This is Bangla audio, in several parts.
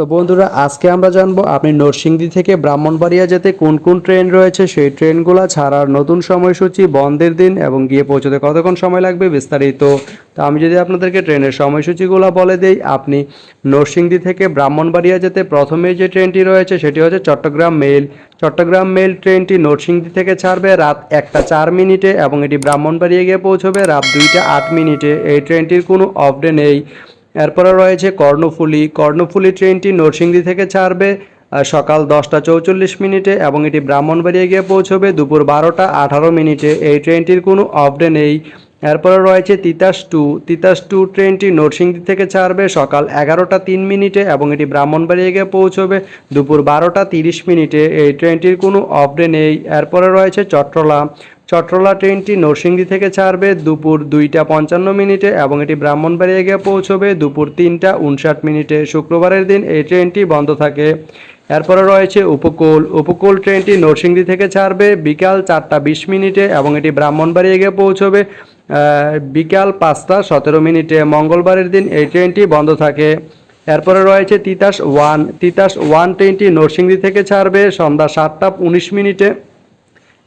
তো বন্ধুরা, আজকে আমরা জানব আপনি নরসিংদী থেকে ব্রাহ্মণবাড়িয়া যেতে কোন কোন ট্রেন রয়েছে? সেই ট্রেনগুলো ছাড়ার নতুন সময়সূচি, বন্ধের দিন এবং গিয়ে পৌঁছতে কতক্ষণ সময় লাগবে বিস্তারিত। তো আমি যদি আপনাদেরকে ট্রেনের সময়সূচিগুলো বলে দেই, আপনি নরসিংদী থেকে ব্রাহ্মণবাড়িয়া যেতে প্রথমে যে ট্রেনটি রয়েছে সেটি হচ্ছে চট্টগ্রাম মেল। চট্টগ্রাম মেল ট্রেনটি নরসিংদী থেকে ছাড়বে রাত একটা চার মিনিটে এবং এটি ব্রাহ্মণবাড়িয়া গিয়ে পৌঁছবে রাত দুইটা আট মিনিটে। এই ট্রেনটির কোনো অফডে নেই। এরপরে রয়েছে কর্ণফুলি। কর্ণফুলি ট্রেনটি নরসিংদী থেকে ছাড়বে সকাল দশটা চৌচল্লিশ মিনিটে এবং এটি ব্রাহ্মণবাড়িয়া গিয়ে পৌঁছবে দুপুর বারোটা আঠারো মিনিটে। এই ট্রেনটির কোনো অফডে নেই। এরপরে রয়েছে তিতাস টু। তিতাস টু ট্রেনটি নরসিংদী থেকে ছাড়বে সকাল এগারোটা তিন মিনিটে এবং এটি ব্রাহ্মণবাড়িয়া গিয়ে পৌঁছবে দুপুর বারোটা তিরিশ মিনিটে। এই ট্রেনটির কোনো অফডে নেই। এরপরে রয়েছে চট্টলা চট্টলা ট্রেনটি নরসিংদী থেকে ছাড়বে, দুপুর দুইটা পঞ্চান্ন মিনিটে এবং এটি ব্রাহ্মণবাড়িয়া গিয়ে পৌঁছবে দুপুর তিনটা উনষাট মিনিটে। শুক্রবারের দিন এই ট্রেনটি বন্ধ থাকে। এরপরে রয়েছে উপকূল। উপকূল ট্রেনটি নরসিংদী থেকে ছাড়বে, বিকাল চারটা বিশ মিনিটে এবং এটি ব্রাহ্মণবাড়িয়া গিয়ে পৌঁছবে বিকাল পাঁচটা সতেরো মিনিটে। মঙ্গলবারের দিন এই ট্রেনটি বন্ধ থাকে। এরপরে রয়েছে তিতাস ওয়ান। তিতাস ওয়ান ট্রেনটি নরসিংদী থেকে ছাড়বে, সন্ধ্যা সাতটা উনিশ মিনিটে।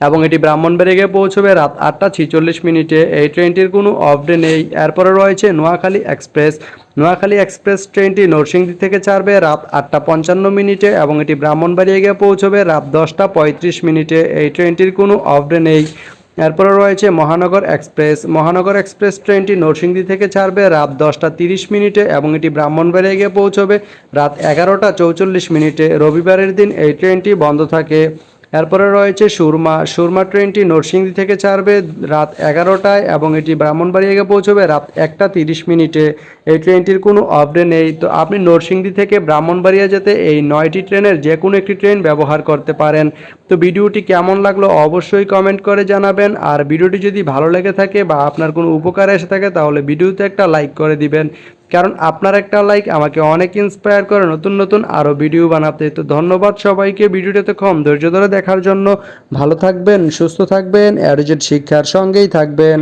এবং এটি ব্রাহ্মণবাড়িয়া গিয়ে পৌঁছবে রাত আটটা ছিচল্লিশ মিনিটে। এই ট্রেনটির কোনো অফডে নেই। এরপরে রয়েছে নোয়াখালী এক্সপ্রেস। নোয়াখালী এক্সপ্রেস ট্রেনটি নরসিংদী থেকে ছাড়বে রাত আটটা পঞ্চান্ন মিনিটে এবং এটি ব্রাহ্মণবাড়িয়া গিয়ে পৌঁছবে রাত দশটা পঁয়ত্রিশ মিনিটে। এই ট্রেনটির কোনো অফডে নেই। এরপরে রয়েছে মহানগর এক্সপ্রেস। মহানগর এক্সপ্রেস ট্রেনটি নরসিংদী থেকে ছাড়বে রাত দশটা তিরিশ মিনিটে এবং এটি ব্রাহ্মণবাড়িয়া গিয়ে পৌঁছবে রাত এগারোটা চৌচল্লিশ মিনিটে। রবিবারের দিন এই ট্রেনটি বন্ধ থাকে। এরপরে রয়েছে সুরমা। সুরমা ট্রেনটি নরসিংদী থেকে ছাড়বে রাত এগারোটায় এবং এটি ব্রাহ্মণবাড়িয়া গিয়ে পৌঁছবে রাত একটা তিরিশ মিনিটে। এই ট্রেনটির কোনো আপডে নেই। তো আপনি নরসিংদী থেকে ব্রাহ্মণবাড়িয়া যেতে এই নয়টি ট্রেনের যে কোনো একটি ট্রেন ব্যবহার করতে পারেন। তো ভিডিওটি কেমন লাগল অবশ্যই কমেন্ট করে জানাবেন। আর ভিডিওটি যদি ভালো লেগে থাকে বা আপনার কোনো উপকার এসে থাকে তাহলে ভিডিওতে একটা লাইক করে দিবেন। কারণ আপনার একটা লাইক আমাকে অনেক ইন্সপায়ার করে নতুন নতুন আরও ভিডিও বানাতে। তো ধন্যবাদ সবাইকে, ভিডিওটাতে কম ধৈর্য ধরে দেখার জন্য। ভালো থাকবেন, সুস্থ থাকবেন অ্যারোজেট শিক্ষার সঙ্গেই থাকবেন।